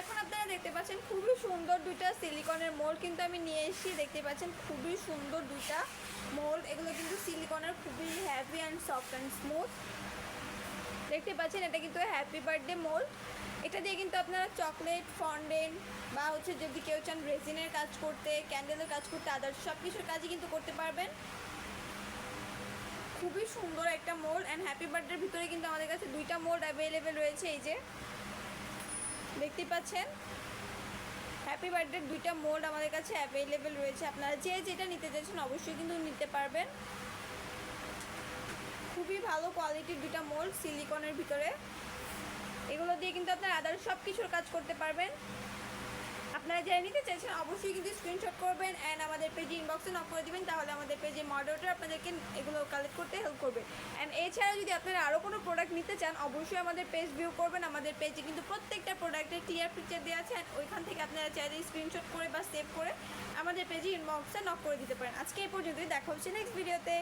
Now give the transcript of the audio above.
এখন আপনারা দেখতে পাচ্ছেন খুবই সুন্দর দুইটা সিলিকনের মোল্ড কিন্তু আমি নিয়ে এসেছি। দেখতে পাচ্ছেন খুবই সুন্দর দুইটা মোল্ড এগুলো কিন্তু সিলিকনের খুবই heavy and soft and smooth দেখতে পাচ্ছেন এটা কিন্তু হ্যাপি বার্থডে মোল্ড এটা দিয়ে কিন্তু আপনারা চকলেট ফন্ডেন্ট বা হচ্ছে যদি কেউ চান রেজিনের কাজ করতে ক্যান্ডেলের কাজ করতে আদার্স সব কিছুর কাজই কিন্তু করতে পারবেন। খুবই সুন্দর একটা মোল্ড অ্যান্ড হ্যাপি বার্থডের ভিতরে কিন্তু আমাদের কাছে দুইটা মোল্ড অ্যাভেলেবেল রয়েছে। এই যে দেখতে পাচ্ছেন? হ্যাপি বার্থডের দুইটা মোল্ড আমাদের কাছে অ্যাভেলেবেল রয়েছে। আপনারা যে যেটা নিতে চাইছেন অবশ্যই কিন্তু নিতে পারবেন। খুবই ভালো কোয়ালিটির দুইটা মোল্ড সিলিকনের ভিতরে। এগুলো দিয়ে কিন্তু আপনারা আদার সব কিছুর কাজ করতে পারবেন। আপনারা যারা নিতে চাইছেন অবশ্যই কিন্তু স্ক্রিনশট অ্যান্ড আমাদের পেজে ইনবক্সে নক করে দিবেন, তাহলে আমাদের পেজে মডেলটা আপনাদেরকে এগুলো কালেক্ট করতে হেল্প করবে। অ্যান্ড এছাড়া যদি আপনারা আরও কোনো প্রোডাক্ট নিতে চান, অবশ্যই আমাদের পেজ ভিউ করবেন। আমাদের পেজে কিন্তু প্রত্যেকটা প্রোডাক্টের ক্লিয়ার পিকচার দেওয়া আছে ওইখান থেকে আপনারা চাইলে স্ক্রিনশট করে বা সেভ করে আমাদের পেজে ইনবক্সে নক করে দিতে পারেন। আজকে এই পর্যন্তই, দেখা হচ্ছে নেক্সট ভিডিওতে